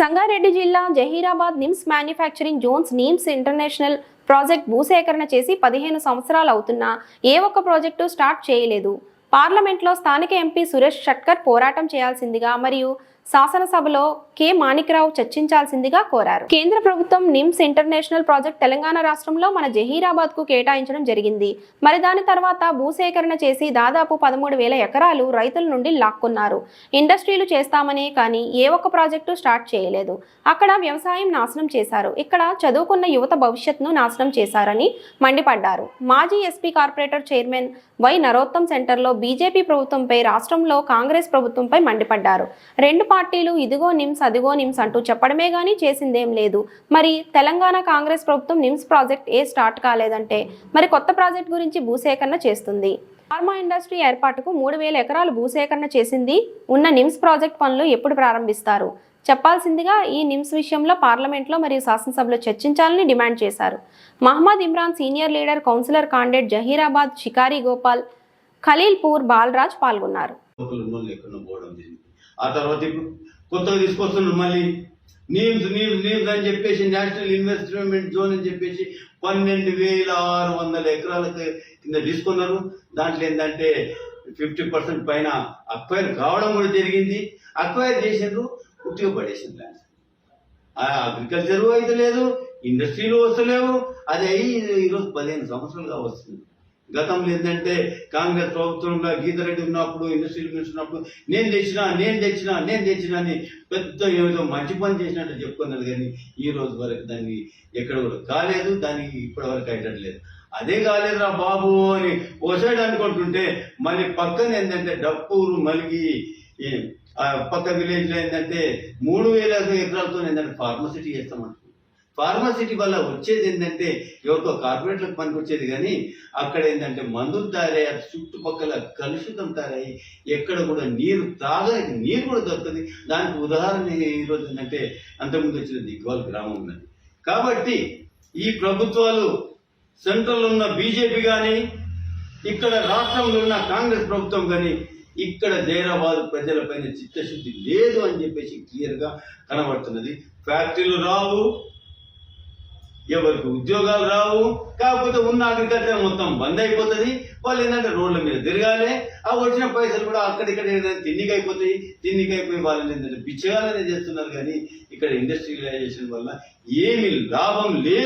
సంగారెడ్డి జిల్లా Zaheerabad NIMZ manufacturing zones NIMZ international project భూసేకరణ చేసి పదిహేను సంవత్సరాలు అవుతున్నా ఏ ఒక్క ప్రాజెక్టు స్టార్ట్ చేయలేదు. పార్లమెంట్లో స్థానిక ఎంపీ సురేష్ షట్కర్ పోరాటం చేయాల్సిందిగా మరియు శాసనసభలో కె. మాణిక్రావు చర్చించాల్సిందిగా కోరారు. కేంద్ర ప్రభుత్వం నిమ్స్ ఇంటర్నేషనల్ ప్రాజెక్ట్ తెలంగాణ రాష్ట్రంలో మన జహీరాబాద్కు కేటాయించడం జరిగింది. మరి దాని తర్వాత భూసేకరణ చేసి దాదాపు పదమూడు వేల ఎకరాలు రైతుల నుండి లాక్కున్నారు. ఇండస్ట్రీలు చేస్తామనే కానీ ఏ ఒక్క ప్రాజెక్టు స్టార్ట్ చేయలేదు. అక్కడ వ్యవసాయం నాశనం చేశారు. ఇక్కడ చదువుకున్న యువత భవిష్యత్తును నాశనం చేశారని మండిపడ్డారు. మాజీ SP corporator chairman Y Narottam సెంటర్లో బీజేపీ ప్రభుత్వంపై రాష్ట్రంలో కాంగ్రెస్ ప్రభుత్వంపై మండిపడ్డారు. రెండు పార్టీలు ఇదిగో నిమ్స్ అదిగో నిమ్స్ అంటూ చెప్పడమే గానీ చేసిందేం లేదు. మరి తెలంగాణ కాంగ్రెస్ ప్రభుత్వం నిమ్స్ ప్రాజెక్ట్ ఏ స్టార్ట్ కాలేదంటే మరి కొత్త ప్రాజెక్ట్ గురించి భూసేకరణ చేస్తుంది. ఫార్మా ఇండస్ట్రీ ఏర్పాటుకు మూడు వేల ఎకరాలు భూసేకరణ చేసింది ఉన్న నిమ్స్ ప్రాజెక్ట్ పనులు ఎప్పుడు ప్రారంభిస్తారు? చెప్పాల్సిందిగా ఈ నిమ్స్ విషయంలో పార్లమెంట్లో మరియు శాసనసభలో చర్చించాలని డిమాండ్ చేశారు. Mohammed Imran senior leader councillor candidate Zaheerabad Shikari Gopal Khalilpur Balraj పాల్గొన్నారు. ఆ తర్వాత ఇప్పుడు కొత్తగా తీసుకొస్తున్నారు మళ్ళీ. నీమ్స్ నీమ్స్ నీమ్స్ అని చెప్పేసి నేషనల్ ఇన్వెస్ట్మెంట్ జోన్ అని చెప్పేసి పన్నెండు వేల ఆరు వందల ఎకరాలకు కింద తీసుకున్నారు. దాంట్లో ఏంటంటే ఫిఫ్టీ పర్సెంట్ పైన అక్వైర్ కావడం కూడా జరిగింది. అక్వైర్ చేసేందుకు ఉట్టిగా పడేసింది ల్యాండ్స్ అగ్రికల్చర్ అయితే లేదు ఇండస్ట్రీలు వస్తలేవు. అది అయ్యి ఈరోజు పదిహేను సంవత్సరాలుగా వస్తుంది. గతంలో ఏంటంటే కాంగ్రెస్ ప్రభుత్వంలో గీతారెడ్డి ఉన్నప్పుడు ఇండస్ట్రియల్ మినిస్టర్ ఉన్నప్పుడు నేను తెచ్చినా నేను తెచ్చినా నేను తెచ్చినా అని పెద్ద ఏదో మంచి పని చేసినట్టు చెప్పుకున్నది కానీ ఈ రోజు వరకు దాన్ని ఎక్కడ కూడా కాలేదు దానికి ఇప్పటి వరకు అయ్యట్లేదు అదే కాలేదురా బాబు అని ఓసైడ్ అనుకుంటుంటే మళ్ళీ పక్కన ఏంటంటే డప్పూరు మలిగి పక్క విలేజ్లో ఏంటంటే మూడు వేల ఎకరాలతో ఏంటంటే ఫార్మసిటీ చేస్తామంటున్నారు. ఫార్మసిటీ వల్ల వచ్చేది ఏంటంటే ఎవరికో కార్పొరేట్లకు పనికొచ్చేది కానీ అక్కడ ఏంటంటే మందులు తయారయ్యారు చుట్టుపక్కల కలుషితం తయారయ్యి ఎక్కడ కూడా నీరు తాగడానికి నీరు కూడా దొరుకుతుంది. దానికి ఉదాహరణ ఈరోజు ఏంటంటే అంతకుముందు వచ్చిన దిగ్వాల్ గ్రామం ఉన్నది. కాబట్టి ఈ ప్రభుత్వాలు సెంట్రల్ ఉన్న బీజేపీ కానీ ఇక్కడ రాష్ట్రంలో ఉన్న కాంగ్రెస్ ప్రభుత్వం కానీ ఇక్కడ జైరాబాద్ ప్రజలపైన చిత్తశుద్ధి లేదు అని చెప్పేసి క్లియర్గా కనబడుతున్నది. ఫ్యాక్టరీలు రావు ఎవరికి ఉద్యోగాలు రావు కాకపోతే ఉన్న అగ్రికల్చర్ మొత్తం బంద్ అయిపోతుంది. వాళ్ళు ఏంటంటే రోడ్ల మీద తిరగాలి. ఆ వచ్చిన పైసలు కూడా అక్కడిక్కడ ఏంటంటే తిండికి అయిపోతాయి. తిండికి అయిపోయి వాళ్ళని ఏంటంటే పిచ్చగాలనే చేస్తున్నారు. కానీ ఇక్కడ ఇండస్ట్రియలైజేషన్ వల్ల ఏమి లాభం లేదు.